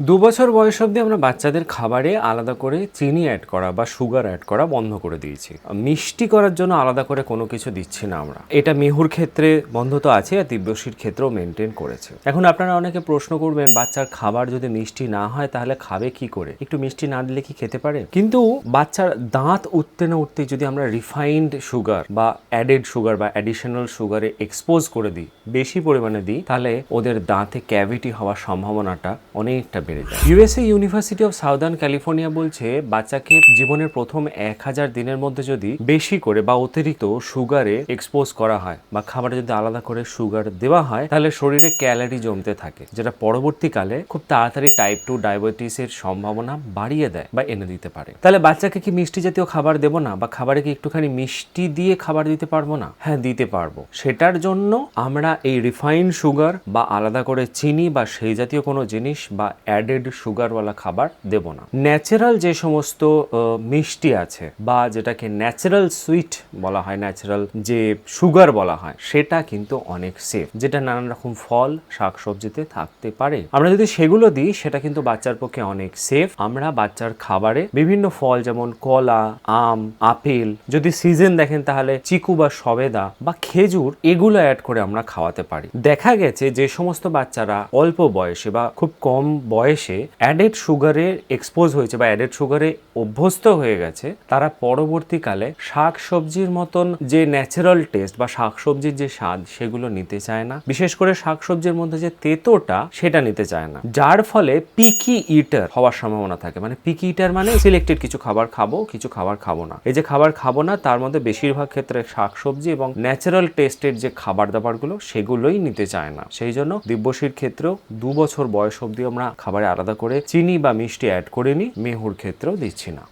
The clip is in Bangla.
দু বছর বয়স অবধি আমরা বাচ্চাদের খাবারে আলাদা করে চিনি অ্যাড করা বা সুগার অ্যাড করা বন্ধ করে দিয়েছি। মিষ্টি করার জন্য আলাদা করে কোনো কিছু দিচ্ছি না আমরা। এটা মেহুর ক্ষেত্রে বন্ধ তো আছে, আর দিব্যশ্রীর ক্ষেত্রেও মেনটেন করেছে। এখন আপনারা অনেকে প্রশ্ন করবেন, বাচ্চার খাবার যদি মিষ্টি না হয় তাহলে খাবে কি করে? একটু মিষ্টি না দিলে কি খেতে পারে? কিন্তু বাচ্চার দাঁত উঠতে না উঠতে যদি আমরা রিফাইন্ড সুগার বা অ্যাডেড সুগার বা অ্যাডিশনাল সুগারে এক্সপোজ করে দিই, বেশি পরিমাণে দিই, তাহলে ওদের দাঁতে ক্যাভিটি হওয়ার সম্ভাবনাটা অনেকটা বেড়ে যায়। USA university of southern California বলছে, বাচ্চাকে জীবনের প্রথম এক হাজার দিনের মধ্যে যদি বেশি করে বা অতিরিক্ত সুগারে এক্সপোজ করা হয় বা খাবারে যদি আলাদা করে সুগার দেওয়া হয়, তাহলে শরীরে ক্যালারি জমতে থাকে, যেটা পরবর্তীকালে খুব তাড়াতাড়ি টাইপ টু ডায়াবেটিসের সম্ভাবনা বাড়িয়ে দেয় বা এনে দিতে পারে। তাহলে বাচ্চাকে কি মিষ্টি জাতীয় খাবার দেবো না বা খাবারে কি একটুখানি মিষ্টি দিয়ে খাবার দিতে পারব না? হ্যাঁ দিতে পারব। সেটার জন্য আমরা এই রিফাইন্ড সুগার বা আলাদা করে চিনি বা সেই জাতীয় কোনো জিনিস বা অ্যাডেড সুগারওয়ালা খাবার দেব না। ন্যাচারাল যে সমস্ত মিষ্টি আছে বা যেটাকে ন্যাচারাল সুইট বলা হয় ন্যাচারাল যে সুগার বলা হয়, সেটা কিন্তু অনেক সেফ যেটা নানান রকম ফল, শাকসবজিতে থাকতে পারে। আমরা যদি সেগুলো দিই, সেটা কিন্তু বাচ্চার পক্ষে অনেক সেফ আমরা বাচ্চার খাবারে বিভিন্ন ফল যেমন কলা, আম, আপেল, যদি সিজন দেখেন তাহলে চিকু বা সবেদা বা খেজুর, এগুলো অ্যাড করে আমরা খাওয়াতে পারি। দেখা গেছে যে সমস্ত বাচ্চারা অল্প বয়সে বা খুব কম বয়সে অ্যাডেড সুগারে এক্সপোজ হয়েছে বা অ্যাডেড সুগারে অভ্যস্ত হয়ে গেছে, তারা পরবর্তীকালে শাক সবজির মতন যে ন্যাচারাল টেস্ট বা শাকসবজির যে স্বাদ সেগুলো নিতে চায় না। বিশেষ করে শাকসবজির মধ্যে যে তেতোটা সেটা নিতে চায় না। যার ফলে পিকি ইটার হওয়ার সম্ভাবনা থাকে। মানে পিকি ইটার মানে সিলেক্টেড কিছু খাবার খাব, কিছু খাবার খাব না। এই যে খাবার খাব না, তার মধ্যে বেশিরভাগ ক্ষেত্রে শাকসবজি এবং ন্যাচারাল টেস্টের যে খাবার দাবারগুলো সেগুলোই নিতে চায় না। সেই জন্য দিব্যশীর ক্ষেত্রেও দু বছর বয়স অবধি আমরা খাবারে আলাদা করে চিনি বা মিষ্টি অ্যাড করে নিই মেহুর ক্ষেত্রেও দিচ্ছি না।